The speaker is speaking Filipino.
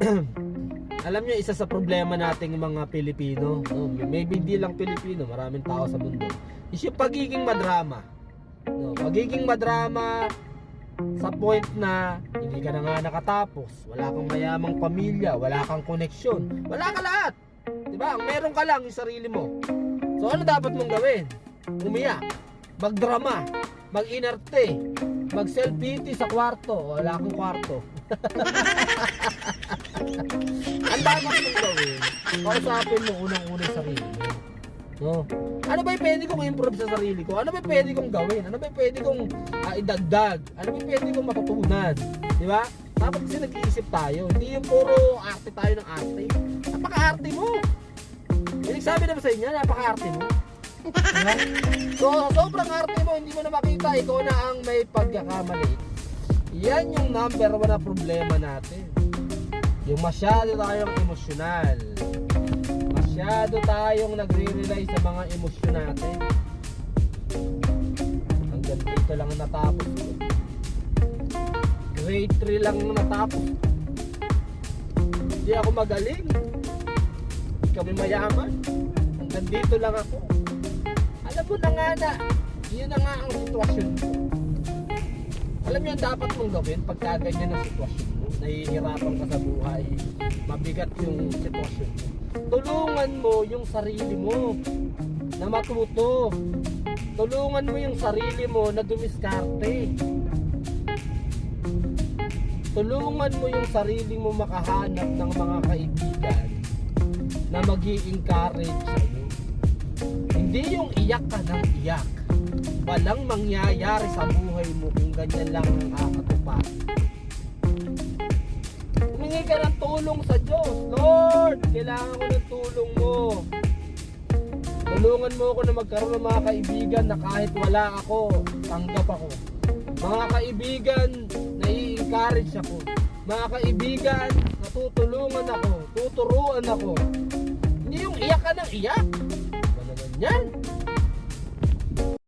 alam niyo isa sa problema nating mga Pilipino, no? maybe hindi lang Pilipino, maraming tao sa mundo, is yung pagiging madrama. No, pagiging madrama sa point na hindi ka na nga nakatapos, wala kang mayamang pamilya, wala kang koneksyon, wala ka lahat. 'Di ba? Ang meron ka lang yung sarili mo. So ano dapat mong gawin? Umiyak, magdrama, mag-inerte, mag self pity sa kwarto, wala kang kwarto. Ang dapat mong gawin, kausapin mo unang-una yung sarili. No? Ano ba yung pwede kong improve sa sarili ko? Ano ba yung pwede kong gawin? Ano ba yung pwede kong ah, idagdag? Ano ba yung pwede kong matutunan? Di ba? Dapat kasi nag-iisip tayo. Hindi yung puro arte tayo ng arte. Napaka-arte mo. Yung nagsabi naman sa inyo, napaka-arte mo. Diba? So, sobrang arte mo, hindi mo na makita, ikaw na ang may pagkakamali. Yan yung number one na problema natin. Yung masyado tayong emosyonal. Masyado tayong nagre-rely sa mga emosyon natin. Hanggang dito lang natapos ko. Grade 3 lang natapos ko. Hindi ako magaling. Hindi kami mayaman. Hanggang dito lang ako. Alam mo na nga na, yun na nga ang sitwasyon mo. Alam yung dapat mong gawin pagka ganyan ang sitwasyon. Nahihirapan ka sa buhay. Mabigat yung sitwasyon. Tulungan mo yung sarili mo na matuto. Tulungan mo yung sarili mo na dumiskarte. Tulungan mo yung sarili mo makahanap ng mga kaibigan na mag encourage sa'yo. Hindi yung iyak ka ng iyak. Walang mangyayari sa buhay mo kung ganyan lang ang kakatupad. Humingi ka ng tulong sa Diyos. Lord, kailangan ko ng tulong mo. Tulungan mo ako na magkaroon ng mga kaibigan na kahit wala ako, tanggap ako. Mga kaibigan, nai-encourage ako. Mga kaibigan, natutulungan ako, tuturuan ako. Hindi yung iyak ka ng iyak. Ano naman yan?